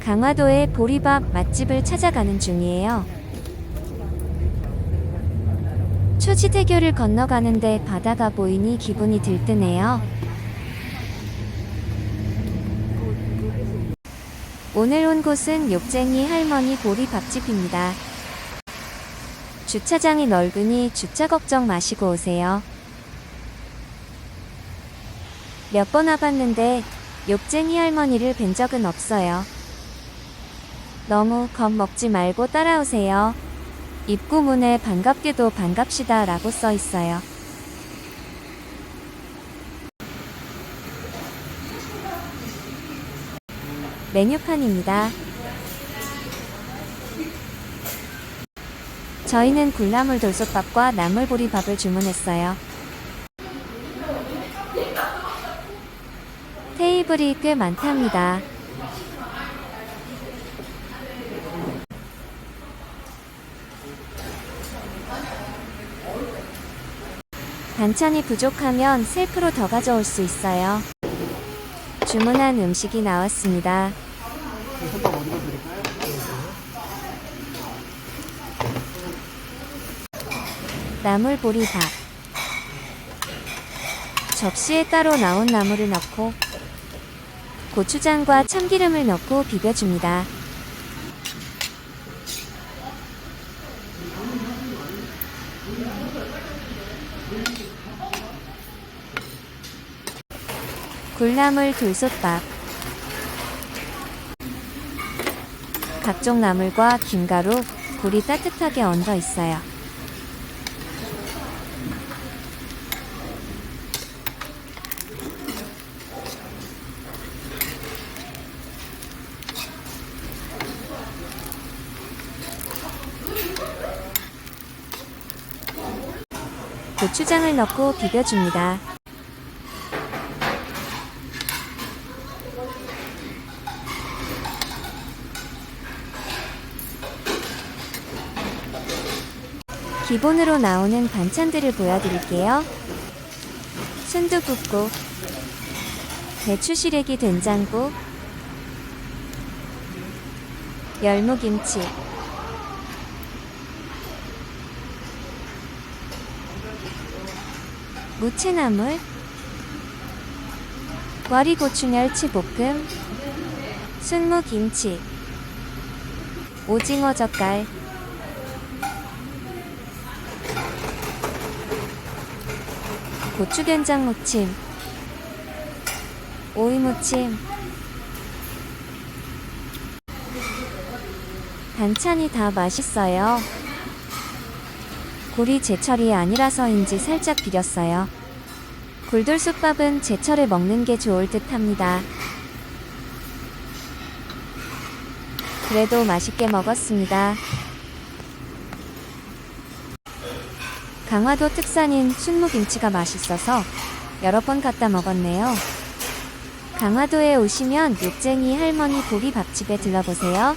강화도의 보리밥 맛집을 찾아가는 중이에요. 초지대교를 건너가는데 바다가 보이니 기분이 들뜨네요. 오늘 온 곳은 욕쟁이 할머니 보리밥집입니다. 주차장이 넓으니 주차 걱정 마시고 오세요. 몇 번 와봤는데 욕쟁이 할머니를 뵌 적은 없어요. 너무 겁먹지 말고 따라오세요. 입구 문에 반갑게도 반갑시다 라고 써 있어요. 메뉴판입니다. 저희는 굴나물 돌솥밥과 나물보리밥을 주문했어요. 테이블이 꽤 많답니다. 반찬이 부족하면 셀프로 더 가져올 수 있어요. 주문한 음식이 나왔습니다. 나물보리밥. 접시에 따로 나온 나물을 넣고 고추장과 참기름을 넣고 비벼줍니다. 굴나물 돌솥밥. 각종 나물과 김가루, 굴이 따뜻하게 얹어 있어요. 고추장을 넣고 비벼줍니다. 기본으로 나오는 반찬들을 보여드릴게요. 순두부국, 배추 시래기 된장국, 열무김치, 무채나물, 와리고추 멸치볶음, 순무김치, 오징어 젓갈, 고추된장 무침, 오이 무침, 반찬이 다 맛있어요. 굴이 제철이 아니라서인지 살짝 비렸어요. 굴돌솥밥은 제철에 먹는 게 좋을 듯 합니다. 그래도 맛있게 먹었습니다. 강화도 특산인 순무김치가 맛있어서 여러 번 갖다 먹었네요. 강화도에 오시면 욕쟁이 할머니 보리 밥집에 들러보세요.